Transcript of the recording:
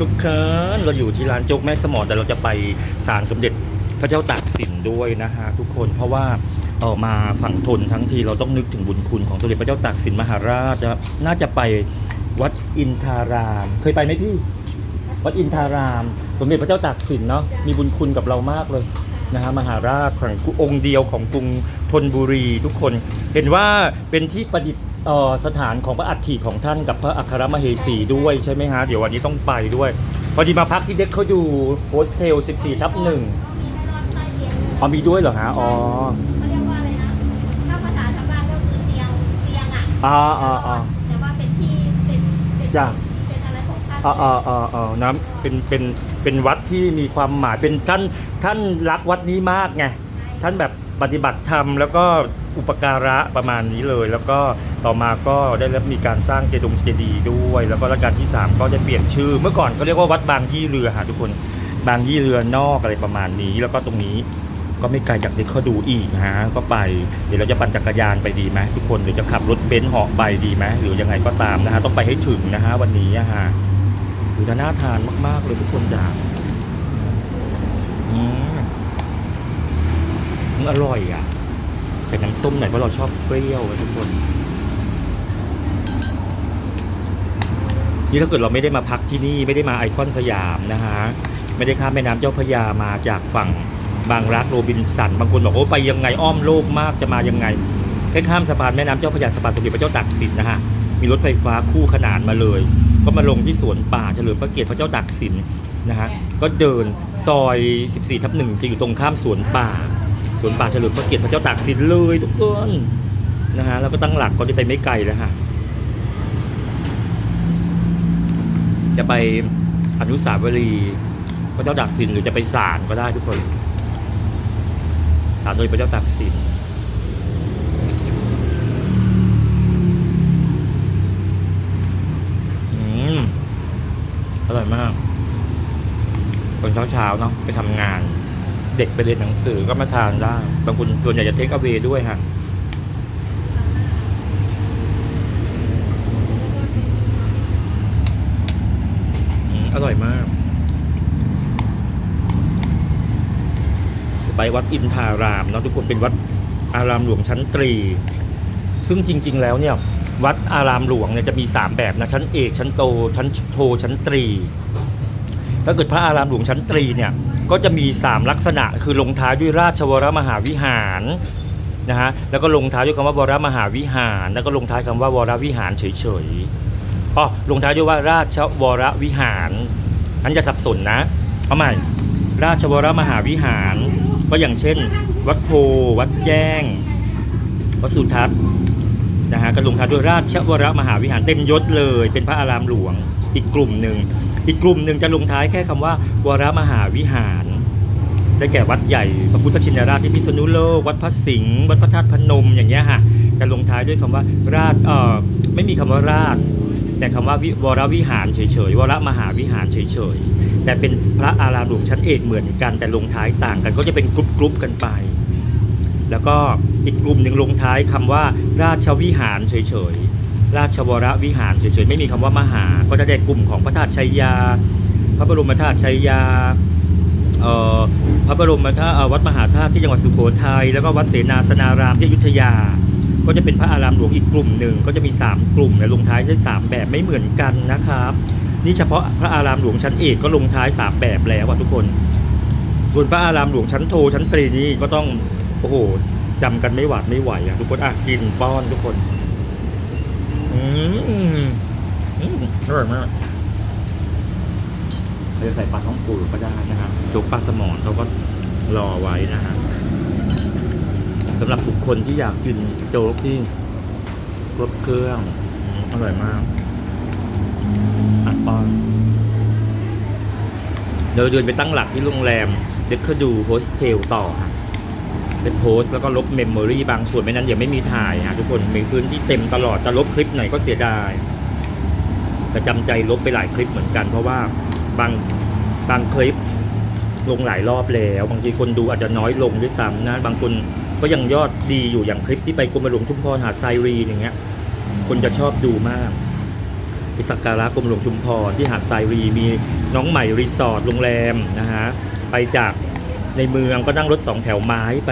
ทุกคนเราอยู่ที่ร้านโจ๊กแม่สมอแต่เราจะไปศาลสมเด็จพระเจ้าตากสินด้วยนะฮะทุกคนเพราะว่าเออมาฝั่งทนทั้งทีเราต้องนึกถึงบุญคุณของสมเด็จพระเจ้าตากสินมหาราชนะครับน่าจะไปวัดอินทาราม เคยไปไหมพี่ วัดอินทาราม สมเด็จพระเจ้าตากสินเนาะมีบุญคุณกับเรามากเลย นะฮะมหาราชขององค์เดียวของกรุงธนบุรีทุกคน เห็นว่าเป็นที่ประดิษฐ์เอ่อสถานของพระอัฐิของท่านกับพระอัครมเหสีด้วยใช่ไหมฮะ เดี๋ยววันนี้ต้องไปด้วย พอดีมาพักที่เด็กเขาอยู่โฮสเทล 14 ทับหนึ่งอ๋อมีด้วยเหรอฮะ อ๋อเขาเรียกว่าอะไรนะถ้าภาษาชาวบ้านก็คือเตียงเตียงอะอ่าอ่าอ่าแต่ว่าเป็นที่เป็นเป็นจ้ะเป็นอะไรของท่านอ่าอ่าอ่าอ่านะเป็นเป็น เป็นวัดที่มีความหมายเป็นท่านท่านรักวัดนี้มากไงท่านแบบปฏิบัติธรรมแล้วก็อุปการะประมาณนี้เลย แล้วก็ต่อมาก็ได้รับมีการสร้างเจดงเจดีด้วย แล้วก็รัชกาลที่ 3 ก็ได้เปลี่ยนชื่อ เมื่อก่อนเขาเรียกว่าวัดบางยี่เรือหาทุกคนบางยี่เรือนอกอะไรประมาณนี้ แล้วก็ตรงนี้ก็ไม่ไกลจากที่เขาดูอีกฮะก็ไปเดี๋ยวเราจะปั่นจักรยานไปดีไหมทุกคนหรือจะขับรถเบนซ์เหาะไปดีไหมหรือยังไงก็ตามนะฮะต้องไปให้ถึงนะฮะวันนี้อะ ฮะดูน่าทานมาก ๆ เลยทุกคนจ้าอืมอร่อยอะ ใส่น้ำส้มหน่อยเพราะเราชอบเปรี้ยวทุกคน นี่ถ้าเกิดเราไม่ได้มาพักที่นี่ไม่ได้มาไอคอนสยามนะฮะ ไม่ได้ข้ามแม่น้ำเจ้าพระยามาจากฝั่งบางรักโรบินสัน บางคนบอกโอ้ไปยังไงอ้อมโลกมากจะมายังไงแค่ข้ามสะพานแม่น้ำเจ้าพระยาสะพานสมเด็จพระเจ้าตากสินนะฮะ มีรถไฟฟ้าคู่ขนานมาเลย ก็มาลงที่สวนป่าเฉลิมพระเกียรติพระเจ้าตากสินนะฮะก็เดินซอย 14ทับหนึ่งจะอยู่ตรงข้ามสวนป่า สวนป่าเฉลิมพระเกียรติพระเจ้าตากสินเลยทุกคนนะฮะแล้วก็ตั้งหลักก็จะไปไม่ไกลแล้วฮะจะไปอนุสาวรีย์พระเจ้าตากสินหรือจะไปศาลก็ได้ทุกคนศาลโดยพระเจ้าตากสิน อืม อร่อยมากตอนเช้าๆเนาะไปทำงาน เด็กไปเรียนหนังสือก็มาทานได้บางคนส่วนใหญ่จะเทคเอา a y ด้วยฮะอืมอร่อยมากไปวัดอินทารามเนาะทุกคนเป็นวัดอารามหลวงชั้นตรี ซึ่งจริง ๆ แล้วเนี่ย วัดอารามหลวงเนี่ยจะมี 3 แบบนะชั้นเอกชั้นโตชั้นโทชั้นตรี ถ้าเกิดพระอารามหลวงชั้นตรีเนี่ยก็จะมี 3 ลักษณะคือลงท้ายด้วยราชวรมหาวิหารนะฮะแล้วก็ลงท้ายด้วยคำว่าวรมหาวิหาร แล้วก็ลงท้ายคำว่าวรวิหารเฉยๆอ๋อลงท้ายด้วยว่าราชวรวิหารอันจะสับสนนะเอาใหม่ราชวรมหาวิหาร ก็อย่างเช่น วัดโพวัดแจ้ง วัดสุทัศน์ นะฮะก็ลงท้ายด้วยราชวรมหาวิหารเต็มยศเลย เป็นพระอารามหลวงอีกกลุ่มหนึ่งอีกกลุ่มหนึ่งจะลงท้ายแค่คำว่า วรมหาวิหาร ได้แก่วัดใหญ่พระพุทธชินราชที่พิษณุโลกวัดพระสิงห์วัดพระธาตุพนมอย่างเงี้ยฮะจะลงท้ายด้วยคำว่าราชเอ่อไม่มีคำว่าราช แต่คำว่าวิวรวิหารเฉยๆวรมหาวิหารเฉยๆแต่เป็นพระอารามหลวงชั้นเอกเหมือนกันแต่ลงท้ายต่างกันก็จะเป็นกรุ๊ปๆกันไป แล้วก็อีกกลุ่มหนึ่งลงท้ายคำว่าราชวิหารเฉยๆ ราชวรวิหารเฉยๆ ไม่มีคำว่ามหา ก็จะได้กลุ่มของพระธาตุชัยยา พระบรมธาตุชัยยาพระบรมธาตุวัดมหาธาตุที่จังหวัดสุโขทัยแล้วก็วัดเสนาสนารามที่อยุธยา ก็จะเป็นพระอารามหลวงอีกกลุ่มหนึ่งก็จะมี 3 กลุ่มและลงท้ายใช้3แบบไม่เหมือนกันนะครับนี่เฉพาะพระอารามหลวงชั้นเอกก็ลงท้าย 3 แบบแล้วทุกคน ส่วนพระอารามหลวงชั้นโทชั้นตรีนี่ก็ต้อง โอ้โหจำกันไม่หวาดไม่ไหวอะทุกคนอะกินป้อนทุกคน อืมอืมอร่อยมากเราจะใส่ปลาท้องปูก็ได้นะครับโจ๊กปลาสมอนเขาก็รอไว้นะฮะสำหรับบุคคลที่อยากกินโจ๊กที่ครบเครื่องอืมอร่อยมากอะป้อนเดี๋ยวเดินไปตั้งหลักที่โรงแรมเด็กเขาดูโฮสเทลต่อฮะ เป็นโพสต์แล้วก็ลบเมมโมรีบางส่วนไม่นั้นเดี๋ยวไม่มีถ่ายฮะทุกคนมีพื้นที่เต็มตลอดจะลบคลิปไหนก็เสียดายแต่จำใจลบไปหลายคลิปเหมือนกัน เพราะว่าบางบางคลิปลงหลายรอบแล้ว บางทีคนดูอาจจะน้อยลงด้วยซ้ำนะ บางคนก็ยังยอดดีอยู่อย่างคลิปที่ไปกรมหลวงชุมพรหาดไซรีอย่างเงี้ย คนจะชอบดูมากไปสักการะกรมหลวงชุมพรที่หาดทรายรีมีน้องใหม่รีสอร์ทโรงแรมนะฮะไปจากในเมืองก็นั่งรถสองแถวไม้ไป